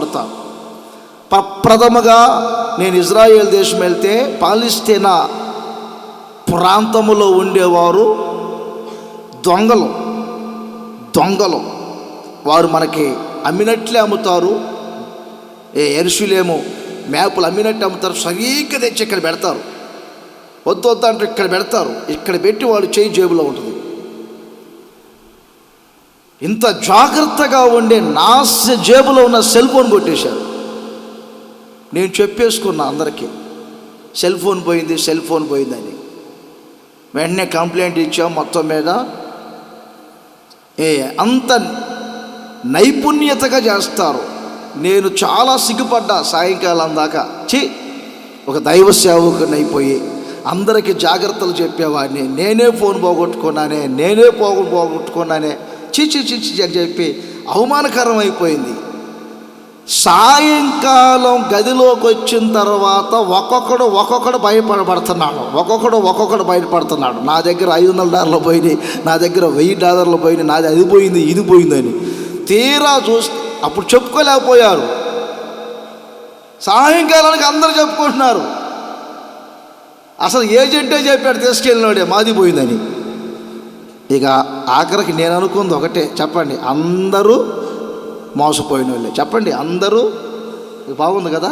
పడతాను ప్రథమగా నేను ఇజ్రాయేల్ దేశం వెళ్తే పాలిస్తీనా ప్రాంతములో ఉండేవారు దొంగలు. దొంగలు. వారు మనకి అమ్మినట్లే అమ్ముతారు. ఏ ఎరుసులేమో మేపులు అమ్మినట్టు అమ్ముతారు. సరిగ్గా తెచ్చి ఇక్కడ పెడతారు. వద్దు వద్దు అంటే ఇక్కడ పెడతారు. ఇక్కడ పెట్టి వాడు చేయి జేబులో ఉంటుంది. ఇంత జాగ్రత్తగా ఉండే నా జేబులో ఉన్న సెల్ ఫోన్ కొట్టేశారు. నేను చెప్పేసుకున్నా అందరికీ సెల్ ఫోన్ పోయింది సెల్ ఫోన్ పోయిందని. వెంటనే కంప్లైంట్ ఇచ్చాం మొత్తం మీద. ఏ అంత నైపుణ్యతగా చేస్తారు. నేను చాలా సిగ్గుపడ్డా సాయంకాలం దాకా. చి ఒక దైవ సేవకుని అయిపోయి అందరికీ జాగ్రత్తలు చెప్పేవాడిని. నేనే ఫోన్ పోగొట్టుకున్నానే నేనే పోగొ పోగొట్టుకున్నానే. చి చీచి అని చెప్పి అవమానకరం అయిపోయింది సాయంకాలం గదిలోకి వచ్చిన తర్వాత ఒక్కొక్కడు ఒక్కొక్కడు భయపడబడుతున్నాడు. ఒక్కొక్కడు ఒక్కొక్కడు బయటపడుతున్నాడు నా దగ్గర ఐదు వందల డాలర్లు పోయినాయి నా దగ్గర వెయ్యి డాలర్లు పోయినాయి నాది అది పోయింది ఇది పోయిందని తీరా చూస్తే అప్పుడు చెప్పుకోలేకపోయారు. సాయంకాలానికి అందరూ చెప్పుకుంటున్నారు. అసలు ఏజెంటే చెప్పాడు తీసుకెళ్ళినాడే మాది పోయిందని. ఇక ఆఖరికి నేను అనుకుంది ఒకటే చెప్పండి అందరూ మోసపోయిన వాళ్ళే చెప్పండి అందరూ బాగుంది కదా?